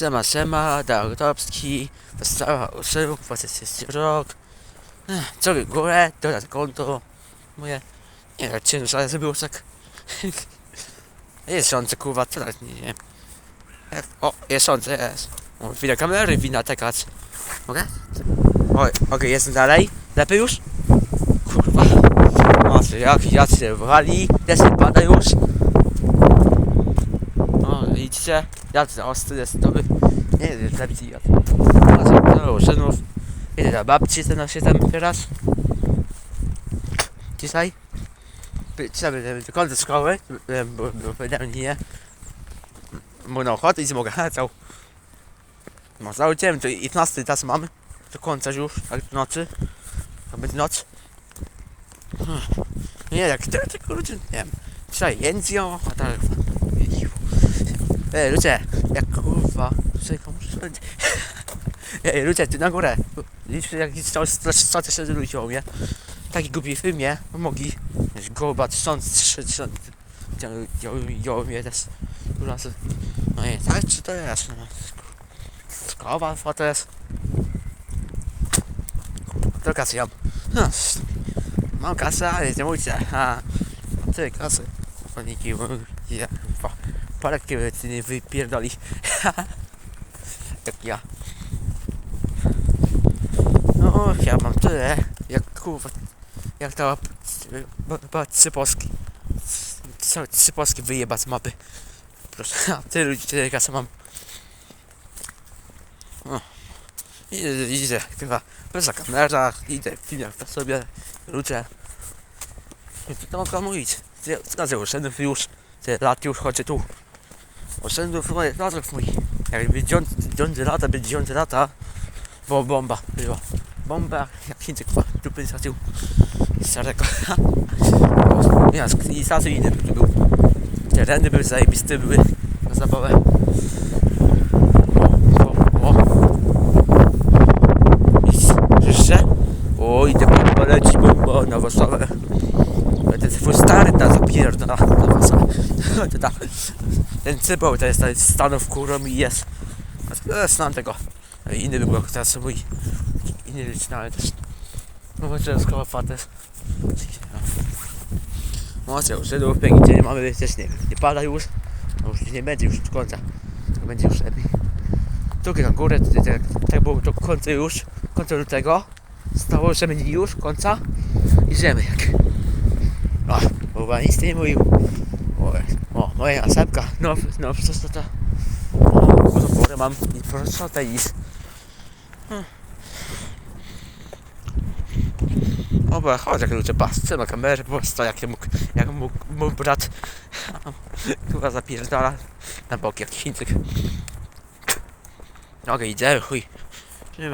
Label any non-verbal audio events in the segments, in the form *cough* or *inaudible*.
Siema, siema, Dałgotowski, Wesoła Uszyluk, 20 rok. Ech, Co wy górę, dodać konto moje. Nie wiem, ciężko, ale zrobiło tak. *laughs* Jest sące, kurwa, co tak, nie. Jak- O, jest sące, jest. O, kamery, wina tekać. Mogę? Oj, okej, jestem dalej. Lepiej już? Kurwa. Macie, jak jacy wali, deszcz pada już. O, widzicie? Jacy ostry jest to by... Nie wiem, jadł. No, synów. Idę do babci, ten się tam teraz. Dzisiaj. Dzisiaj będę do końca szkoły, bo powiedziałem nie. Bo na ochotę i mogę *laughs* cał. No, dzień, to 15 czas mamy. Do końca już, tak w nocy. To będzie noc. Hmm. Nie, jak tyle tylko ludzie, nie wiem. Dzisiaj jędzio, a tak. Ej, ludzie, jak kurwa, tutaj będzie. Ej, ludzie, ty na górę. Liczmy jakiś co się ludzie nie? Taki głupi film, nie? Mogli go sąd trzy sąd. Jo, mnie też. Kurwa, No nie, tak czy to jest? No. Skowa, co to kasy ja. No, Mam kasę, ale nie mójcie. A, ty kasy. Paniki, ja, kurwa. Parę nie wypierdoli. *laughs* Jak ja. No, ja mam tyle. Jak kurwa. Jak ta chyba trzy polski. Całe trzy polskie wyjeba z mapy. Proszę, *laughs* a ty ludzi tyle kasy mam. O. Idę, idę, chyba bez kamera, idę, w sobie, ludzie. To mogę mówić. Zgadzam, oszczędów już, lat już chodzi tu. Oszczędów moich latów mój. Jakby dziesiąty lata, będzie dziesiąty lata, bo bomba była. Bomba, jak Chińczyk dupy stracił. Starego. *laughs* Ja, i stasu inny by był. Tereny były zajebiste, były na zabawę. O, o, o. I jeszcze? O, idę bomba leci, bomba na Warszawę. Będę twój stary ta zapierdala na Warszawę. To tak. Ten cyboł to jest Stanów kurą i jest. Ja znam tego. Inny by był teraz mój inny liczny, ale też. No może szkoła fates. Może już Żydów pięknie nie mamy też nie, nie pada już. No już nie będzie już do końca. To będzie już lepiej. Tutaj na górę, tutaj tak, tak było do końca już. Końca lutego. Stało, że będzie już końca. I żyjemy jak. O, bo nic nie mówił. Moja asepka. No, no, przecież to ta. O, porę mam i proszę to iść. Oba, chodź jak ludzie pasce na kamerę, po prostu jak mógł, jak mógł mój brat *laughs* chyba zapierdala na bok jak Chińczyk. Okej, idziemy, chuj. Nie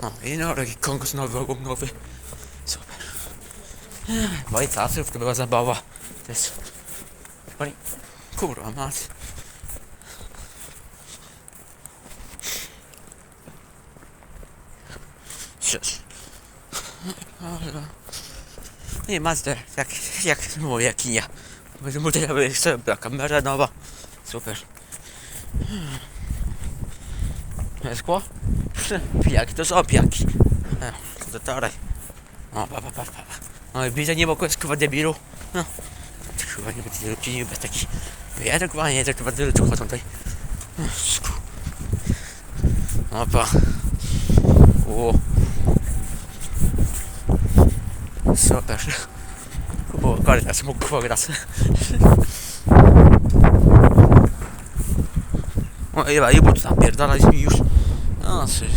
będziemy. O, i no, konkurs nowy, ogół nowy. Super. Moje czasów to była zabawa. To jest... Kurwa. Sześć. Ale... Nie, Mazda, jak, jak moja kinia. Będzie mu tyle jeszcze kamera nowa. Super. Hmm. Pijaki to są pijaki. E, To toraj. O, pa, pa, pa, pa. I widzę, nie mogłem chyba debilu. No. Chyba nie będzie ludzi nie bez taki. Ja tak chyba nie, tak chyba tyle tu chodzą tutaj. Opa. O. Super. O, korytarz mógł pograć. O, chyba i but tam pierdalać mi już. No, no. czyli...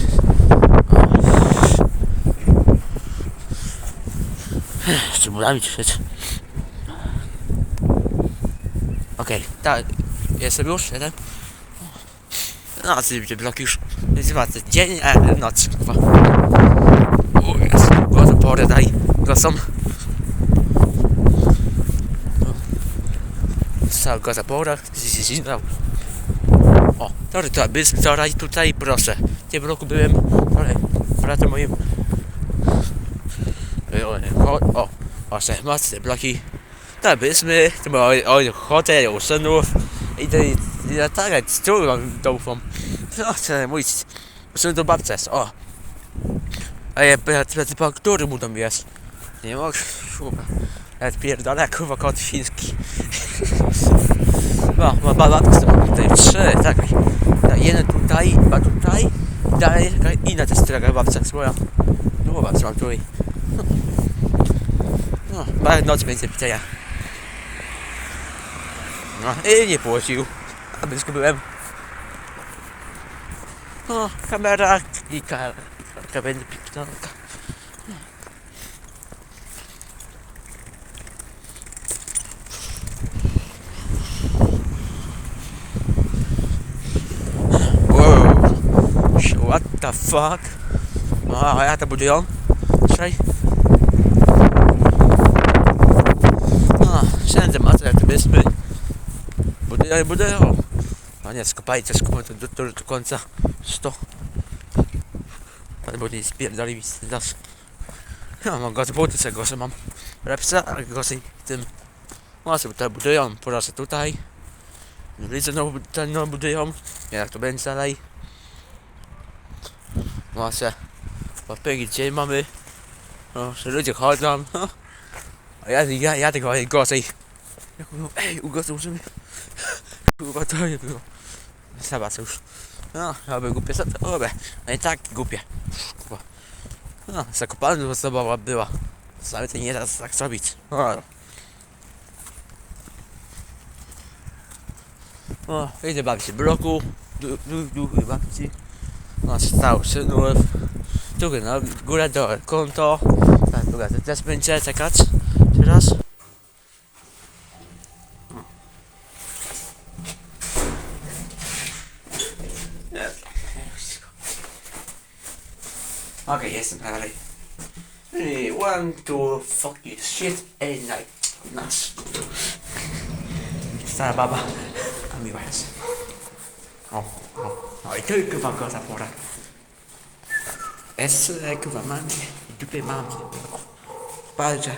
Czy murami czy rzecz? Okej, okay, tak. Jestem już, jeden. Tak? No, czyli będzie blok już. Nazywa dzień, a noc, chyba. O, jest. Głodne pory, daj. Grosą. Cała goza pora. No. O, tory to, by tutaj, proszę. W tym roku byłem, wczoraj, bratem moim. O, o, macie te bloki. Tak, byśmy, to było o hotel, u synów. I to i latagać z córą doufam. No, co mówić. Muszę do babci, o. A ja chyba który mu tam jest? Nie mogę, kurwa. Ja pierdolę, kurwa, kot chiński. No, *laughs* ma są tutaj trzy, tak. Ta Jeden tutaj, a tutaj. Dalej, inna też taka babcia. No, babcia mam tutaj. No, bardzo noc będzie pytania. No, i nie płacił. A blisko byłem. No, kamera i ka- kamera będzie piktonka. The fuck? A, ja to budują. Czekaj. A, wszędzie macie jak to wyspy. Budują, budują. A nie, skopajcie, skopajcie do, do, do końca. 100. Albo nie spierdali mi. Ja mam gaz buty, czego że mam. Lepsze, a gorzej tym. No sobie tutaj budują, proszę tutaj. Ulice no, no budują. Jak to będzie dalej. Właśnie. Papiery dzień mamy. No, że ludzie chodzą. no. A ja, ja, ja tego gorzej. Jak mówią, ej, u gościa możemy... Kurwa, to nie było. Zobaczę już. No, aby głupie, co to robię. No i tak głupie. Kurwa. No, zakopany osoba była. Same to nie da tak zrobić. O. O, idę bawić bloku. Du, du, duchy babci. No, stał synów. Drugie na górę do konto. Tak, druga to też będzie czekać. Teraz. Okej, jestem dalej. One, two, fuck you, shit, and night. Nas. Stara baba. A miła jest. O, o. No i tylko wam go zapora. Es, kurwa, mam cię. Dupy mam cię. Palcze.